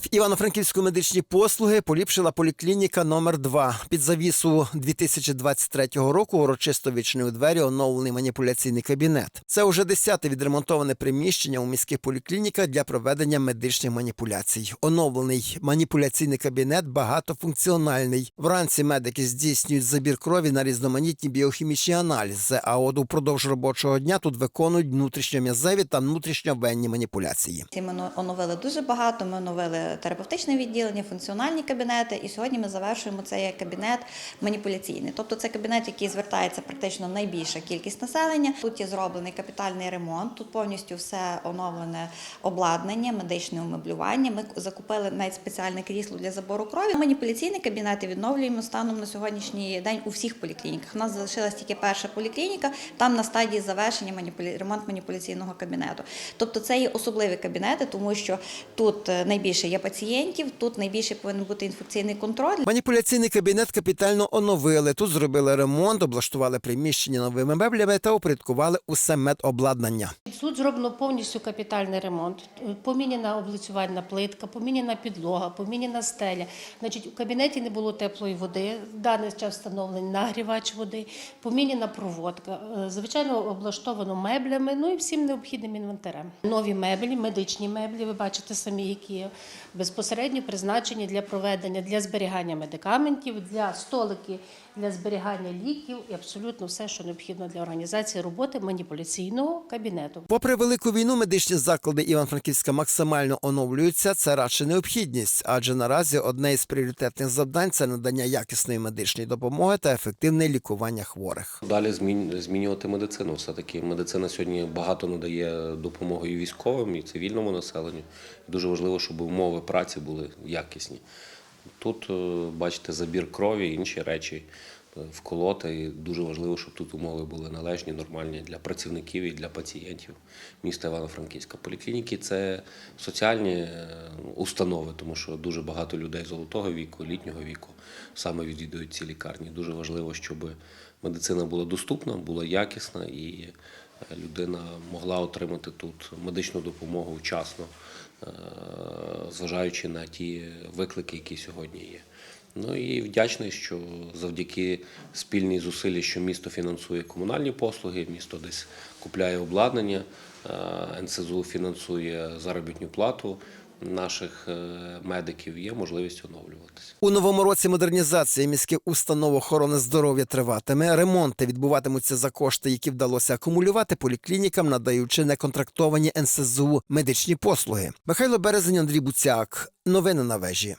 В Івано-Франківську медичні послуги поліпшила поліклініка номер 2 Під завісу 2023 року урочисто відчинив двері оновлений маніпуляційний кабінет. Це уже десяте відремонтоване приміщення у міських поліклініках для проведення медичних маніпуляцій. Оновлений маніпуляційний кабінет багатофункціональний. Вранці медики здійснюють забір крові на різноманітні біохімічні аналізи. А от упродовж робочого дня тут виконують внутрішньом'язеві та внутрішньовенні маніпуляції. Ці Ми оновили дуже багато. Ми оновили терапевтичне відділення, функціональні кабінети. І сьогодні ми завершуємо цей кабінет маніпуляційний. Тобто це кабінет, який звертається практично найбільша кількість населення. Тут є зроблений капітальний ремонт. Тут повністю все оновлене обладнання, медичне умеблювання. Ми закупили навіть спеціальне крісло для забору крові. Маніпуляційні кабінети відновлюємо станом на сьогоднішній день у всіх поліклініках. У нас залишилась тільки перша поліклініка, там на стадії завершення маніпуля... ремонт маніпуляційного кабінету. Тобто це є особливі кабінети, тому що тут е, найбільше є пацієнтів, тут найбільше повинен бути інфекційний контроль. Маніпуляційний кабінет капітально оновили. Тут зробили ремонт, облаштували приміщення новими меблями та упорядкували усе медобладнання. Тут зроблено повністю капітальний ремонт. Поміняна облицювальна плитка, поміняна підлога, поміняна стеля. Значить, у кабінеті не було теплої води. Даний час встановлений нагрівач води, поміняна проводка. Е, Звичайно, облаштовано меблями, ну і всім необхідним інвентарем. Нові меблі, медичні меблі, ви бачите самі, які безпосередньо призначені для проведення, для зберігання медикаментів, для столики, для зберігання ліків і абсолютно все, що необхідно для організації роботи маніпуляційного кабінету. Попри велику війну, медичні заклади Іван-Франківська максимально оновлюються. Це радше необхідність, адже наразі одне із пріоритетних завдань це надання якісної медичної допомоги та ефективне лікування хворих. Далі змінювати медицину. Все-таки медицина сьогодні багато надає допомоги військовим, і цивільному населенню. Дуже важливо, щоб умови праці були якісні. Тут, е, бачите, забір крові, інші речі вколоти. І дуже важливо, щоб тут умови були належні, нормальні для працівників і для пацієнтів міста Івано-Франківська. Поліклініки це соціальні е, установи, тому що дуже багато людей золотого віку, літнього віку саме відвідують ці лікарні. Дуже важливо, щоб медицина була доступна, була якісна і е, людина могла отримати тут медичну допомогу вчасно, е, зважаючи на ті виклики, які сьогодні є. Ну і вдячний, що завдяки спільній зусиллі, що місто фінансує комунальні послуги, місто десь купляє обладнання, е, НСЗУ фінансує заробітну плату наших е, медиків, є можливість оновлюватися. У новому році модернізація міських установ охорони здоров'я триватиме. Ремонти відбуватимуться за кошти, які вдалося акумулювати поліклінікам, надаючи неконтрактовані НСЗУ медичні послуги. Михайло Березень, Андрій Буцяк. Новини на вежі.